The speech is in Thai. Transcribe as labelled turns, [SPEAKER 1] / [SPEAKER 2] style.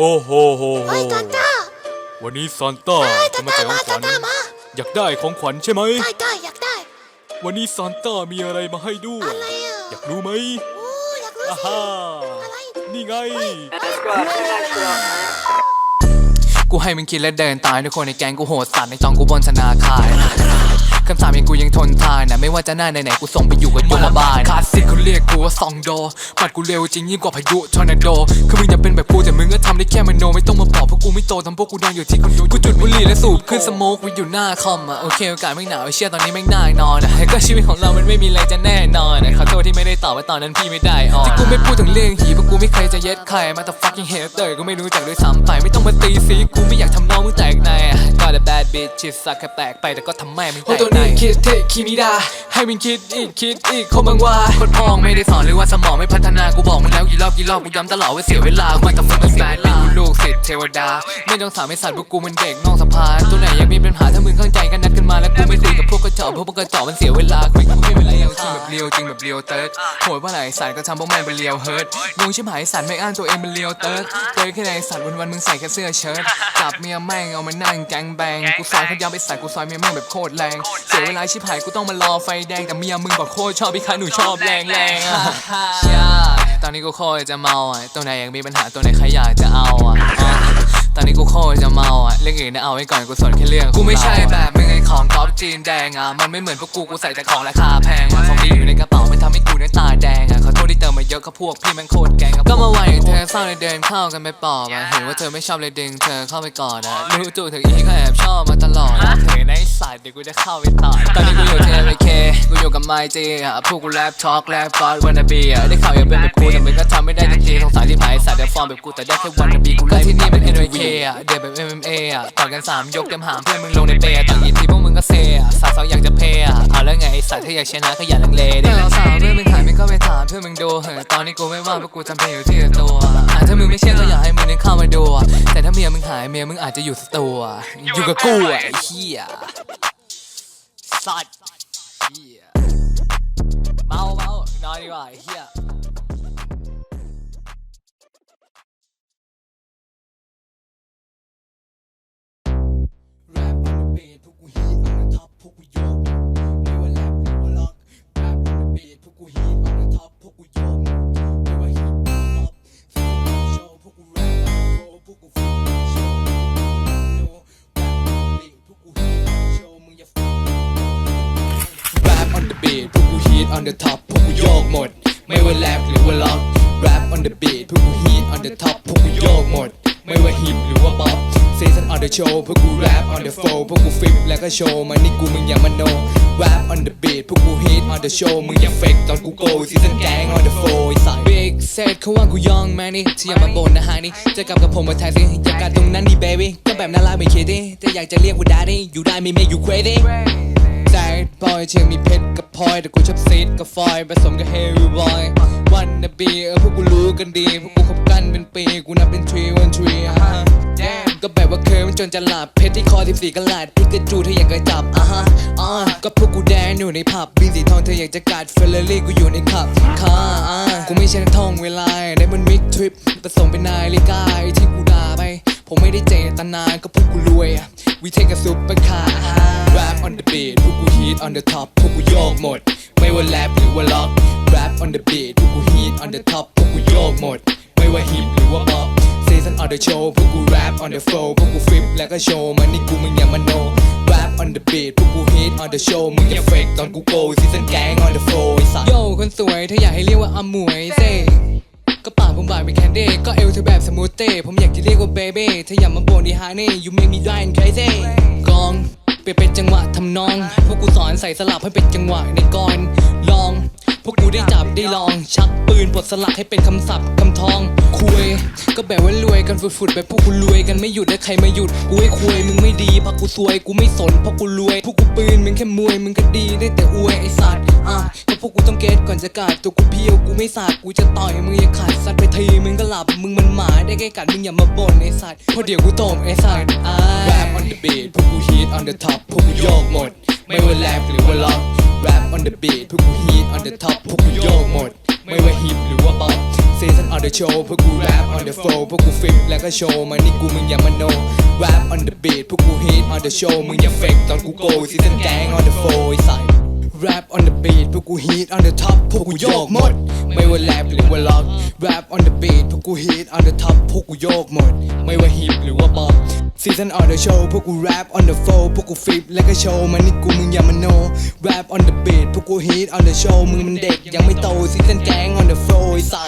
[SPEAKER 1] โอ้โหโหโห
[SPEAKER 2] เฮ้ยตาตา
[SPEAKER 1] วันนี้ซานต้า
[SPEAKER 2] เฮ้ย
[SPEAKER 1] จะ
[SPEAKER 2] ตา
[SPEAKER 1] มา
[SPEAKER 2] ตา
[SPEAKER 1] แจกข
[SPEAKER 2] มา
[SPEAKER 1] องข
[SPEAKER 2] ตา
[SPEAKER 1] วัญ
[SPEAKER 2] ตามา
[SPEAKER 1] อยากได้ของขวัญใช่ไหม
[SPEAKER 2] ได้ได้อยากได้
[SPEAKER 1] วันนี้ซานต้ามีอะไรมาให้ด้วย
[SPEAKER 2] อะไรอะ
[SPEAKER 1] อยากรู้ไหม
[SPEAKER 2] โอ้อยากรู้
[SPEAKER 1] อา
[SPEAKER 2] สิ
[SPEAKER 1] ฮ่า
[SPEAKER 2] อะไร
[SPEAKER 1] นี่ไง
[SPEAKER 3] กูให้มึงคิดและเดินตายทุกคนในแก๊งกูโหดสัตว์ในจองกูบนธนาคารคำสามยังกูยังทนทานนะไม่ว่าจะหน้าไหนๆกูส่งไปอยู่กับยมบาลคลาสสิกเขาเรียกกูว่าซองโดปัดกูเร็วจริงยิ่งกว่าพายุทอร์นาโดคือมึงอยากเป็นแบบกูแต่มึงก็ทำ โตทำพวกกูดังอยู่ที่คอนโดกูจุดบุหรี่และสูบขึ้นสโมกไว้อยู่หน้าคอมอะโอเคโอกาสไม่หนาวไอ้เชี่ยตอนนี้แม่งน่านอนอะแต่ก็ชีวิตของเรามันไม่มีอะไรจะแน่นอนอะขอโทษที่ไม่ได้ตอบว่าตอนนั้นพี่ไม่ได้ออนที่กูไม่พูดถึงเรื่องหีเพราะกูไม่เคยจะเย็ดใครมาแต่ fucking hater ก็ไม่รู้จักด้วยซ้ำไปไม่ต้องมาตีสีกูไม่อยากทำน้องมึงแตกในอะ Got a bad bitch ชิดสักแค่แปลกไปแต่ก็ทำแม่มึงแตกในตัวนี้คิดเทคิมิดา ให้มึงคิดอีกคิดอีกคงบังว่าคนพองไม่ได้สอนหรือว่าสมองไม่พัฒนากูบอกมึงแล้วกี่รอบกี่รอบกูย้ำตลอดว่าเสียเวลากูต้องฝึกมันเสียเวลากูลูกศิษย์เทวดา ไม่ต้องสามไม่สัตว์พวกกูมันเด็กน้อกสะพานตัวไหนยังมีปัญหาถ้ามึงเข้าใจกันนัดกันมาแล้วกูไม่ตีกับพวกกระจอกพวกกระจอกมันเสียเวลาคุยกูไม่เป็นไรอย่างจริงแบบเรียวจริงแบบเรียวเติร์ดโหดว่าไหนสารก็ทำพวกแม่งเป็นเรียวเฮิร์ตงงชิบหายสัตว์ไม่อ้างตัวเองเป็นเรียวเติร์ดเจอแค่ไหนสัตว์วันวันมึงใส่แค่เสื้อเชิ้ตจับเมียแม่งเอามานั่งแกงแบงกูซอยเขายาวไปใส่กูซอยเมียแม่งแบบโคตรแรงเสียเวลาชิบหายกูต้องมารอไฟแดงแต่เมียมึงบอกโคตรชอบพี่คะหนูชอบแรงแรงๆอะใช่ตอนนี้กูโคตรจะเมาอะตัวไหนยังมีปัญหาตัวไหนใครอยากจะเอาอะอะตอนนี้กูโคตรจะเมาอะเรื่องอื่นนะเอาไว้ก่อนกูสนแค่เรื่องกูไม่ใช่แบบมึงไอ้ของก๊อปจีนแดงอะมันไม่เหมือนพวกกูกูใส่แต่ของราคาแพงอะของดีอยู่ในกระเป๋ามันทำให้กูเนี่ยตาแดงอะขอโทษที่เติมมาเยอะก็พวกพี่แมันโคตรแกงอะก็มาไหวเธอเศ ร้าเลยเดินเข้ากันไปปอบอะเห็นว่าเธอไม่ชอบเลยดึงเธอเข้าไปกอดอะรู้ตัวเธออีก็แอบชอบมาตลอดอะเธอในสายเดี๋ยวกูจะเข้าไปต่อตอนนี้กูอยู่ที่ LK กูอยู่กับไมจีอะพวกกูแรปทอล์กแรปฟอร์วันนาบีอะได้ข่าวอยากเป็นแบบกูแต่มึงก็ทำไม่ได้ทันทีสงสารที่หายสัตว์เดี๋ยวฟอร์มแบบกูแต่ได้แค่วันนาบีกูไล่ที่นี่เป็น NYK อะเดี๋ยวแบบ MMA อะต่อยกันสามยกเต็มหามเพื่อนมึงลงในเปย์อะต่างยีทีพวกมึงก็เซอะสาวๆอยากจะเพย์อะเอาแล้วไงไอ้สัตว์ถ้าอยากชนะก็อย่าลังเลดิสาวๆเพื่อนมึงหายมึงก็ไปถามเพื่อนมึงดูเฮ้ยตอนนี้กูไม่ว่างเพราะกูทำเพลงอยู่ที่ตัวอะถ้ามึงไม่เชื่อก็อยากให้มึงนึกเข้ามาดูอะแต่ถ้าเมียมึงหายเมียมึงอาจจะอยู่สตูอะอยู่กับกูอะไอ้เหี้ยสัตว์เหี้ยเมาเมานอนดีกว่าไอ้เหี้ยแรป on the beat พวกกูฮี on the beat พวกกู heat on the top พวกกูโยกหมด ไม่ว่าแรปหรือว่าล็อก Rap on the beat พวกกู heat on the top พวกกูโยกหมด ไม่ว่าฮิปหรือว่าป๊อป Season on the show พวกกู rap on the flow พวกกูฟิปแล้วก็โชว์มันนี่กูมึงอย่ามาโน Rap on the beat พวกกู hit on the show มึงอย่า fake ตอนกู go Season gang on the floor ไอ้สาย Big set เขาว่ากูยองแมนี่ที่อย่ามาบ่นนะฮะนี่จะกลับกับผมมาแทนสิอยากการตรงนั้นดิ baby ก็แบบน่ารักไม่เคิดดิแต่อยากจะเรียกว่า daddy อยู่ได้ไม่ make you crazy บอยเชียงมีเพชรกับพลอยแต่กูชอบซีดกับฟอยผสมกับเฮวี่บอยวันนบีเออพวกกูรู้กันดีพวกกูคบกันเป็นปีกูนับเป็นทรีวันทรีฮะก็แบบว่าเคยมันจนจะหลับเพชรที่คอ14กะลัดพิกาจูเธออยากจะจับอะฮะอ่าก็พวกกูแดนอยู่ในผับบินสีทองเธออยากจะกัดเฟอร์รารี่กูอยู่ในขับคาอ่ากูไม่ใช่นักท่องเวลาได้มันมิกทริปผสมเป็นนายลิกาไอที่กูด่าไป ผมไม่ได้เจตนาก็พวกกูรวยอะ We take a super car Rap on the beat พวกกู heat on the top พวกกูโยกหมด ไม่ว่าแรปหรือว่าล็อก Rap on the beat พวกกู heat on the top พวกกูโยกหมด ไม่ว่าฮิปหรือว่าป๊อป Season on the show พวกกู rap on the flow พวกกูฟิปแล้วก็โชว์มันนี่กูมึงอย่ามาโน Rap on the beat พวกกู hit on the show มึงอย่า fake ตอนกู go Season gang on the floor ไอ้สัส Yo คนสวยเธออยากให้เรียกว่าอมวยเซ่ ก็ปากผมบายเป็นแคนดี้ก็เอวเธอแบบสมูทเต้ผมอยากจะเรียกว่าเบบี้เธออย่ามาบ่นดิฮานี่ you make me drive crazy กองเปลี่ยนเป็นจังหวะทำนอง พวกกูสอนใส่สลับให้เป็นจังหวะในกรลอง พวกกูได้จับได้ลอง ชักปืนปลดสลักให้เป็นคำศัพท์คำทอง คุย ก็แบบว่ารวยกันฟุดๆแบบพวกกูรวยกันไม่หยุดได้ใครมาหยุด กูให้คุยมึงไม่ดีพราะกูซวยกูไม่สนเพราะกูรวย พวกกูปืนมึงแค่มวยมึงก็ดีได้แต่อวยไอสัตว์อะก็พวกกูต้องเกตก่อนจะกาดตัวกูเพียวกูไม่สาดกูจะต่อยมึงอย่าขาดสัตว์ไปทีมึงก็หลับมึงมันหมาได้แค่กัดมึงอย่ามาบ่นไอสัตว์เพราะเดี๋ยวกูตบไอสัตว์อ่า Rap on the beat พวกกู hit on the top พวกกูโยกหมด ไม่ว่าแรปหรือว่าล็อก the beat พวกกู hit on the top พวกกูโยกหมด ไม่ว่าฮิปหรือว่าป๊อป Season on the show พวกกู rap on the flow พวกกูฟิปแล้วก็โชว์มานี่กูมึงอย่ามาโน rap on the beat พวกกู hit on the show มึงอย่า fake ตอนกู go season gang on the flow ไอ้สัส rap on the beat พวกกู hit on the top พวกกูโยกหมด ไม่ว่า rap หรือว่า lock rap on the beat พวกกู hit on the top พวกกูโยกหมด ไม่ว่า hip หรือว่า pop season on the show พวกกู rap on the flow พวกกูฟิปแล้วก็โชว์มานี่กูมึงอย่ามาโน rap on the beat พวกกู hit on the show มึงมันเด็กยังไม่โต season gang on the flow ไอ้สัส